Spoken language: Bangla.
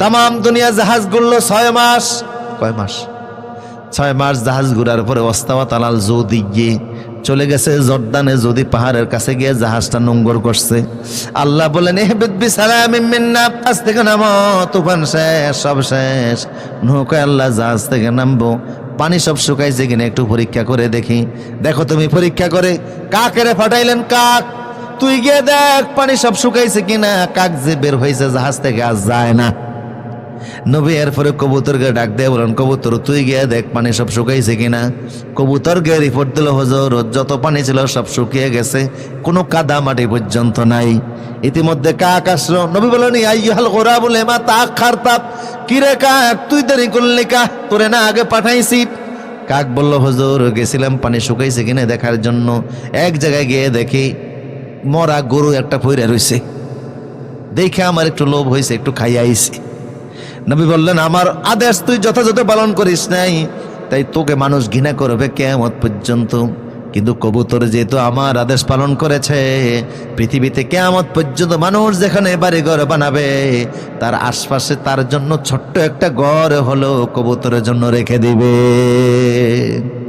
তাম দুনিয়া জাহাজ গুললো ছয় মাস। কয় মাস? ছয় মাস জাহাজ ঘুরার পরে ওস্তাওয়া তালাল যদি গিয়ে চলে গেছে জর্দানে, যদি পাহাড়ের কাছে গিয়ে জাহাজটা নোঙ্গর করছে। আল্লাহ বলেন আজ থেকে নামো, তুফান শেষ, সব শেষ। নৌকায় আল্লাহ জাহাজ থেকে নামবো। পানি সব শুকাইছে কিনা একটু পরীক্ষা করে দেখি। দেখো তুমি পরীক্ষা করে কাকেরে ফাটাইলেন কাক? তুই গিয়ে দেখ, পানি সব শুকাইছে কিনা, কাক যে বের হয়েছে জাহাজ থেকে আজ যায় না। নবী এরপরে কবুতরকে ডাক দিয়ে, বলেন, কবুতর, তুই গিয়ে দেখ পানি সব শুকাইছে কিনা। কবুতরকে রিপোর্ট দিল, হজর, যত পানি ছিল সব শুকিয়ে গেছে, কোনো কাদা মাটি পর্যন্ত নাই। ইতিমধ্যে কাক আসলো, নবী বলেন আইহাল গোরা বলে মা তাক খারতাপ কিরে কাক, তুই দেরি করলি কা? তোরে না আগে পাঠাইছি। কাক বলল, হজুর, গেছিলাম পানি শুকাইছে কিনা দেখার জন্য। এক জায়গায় গিয়ে দেখি মরা গরু একটা পইরা রইছে। দেখে আমার একটু লোভ হয়েছে একটু খাইয়া আইছি। নবী বললেন, আমার আদেশ তুই যথাযথ পালন করিস নাই। তাই তোকে মানুষ ঘৃণা করবে কেমত পর্যন্ত। কিন্তু কবুতর যেহেতু আমার আদেশ পালন করেছে, পৃথিবীতে কেয়ামত পর্যন্ত মানুষ যেখানে বাড়ি ঘর বানাবে, তার আশপাশে তার জন্য ছোট্ট একটা ঘর হলো কবুতরের জন্য রেখে দিবে।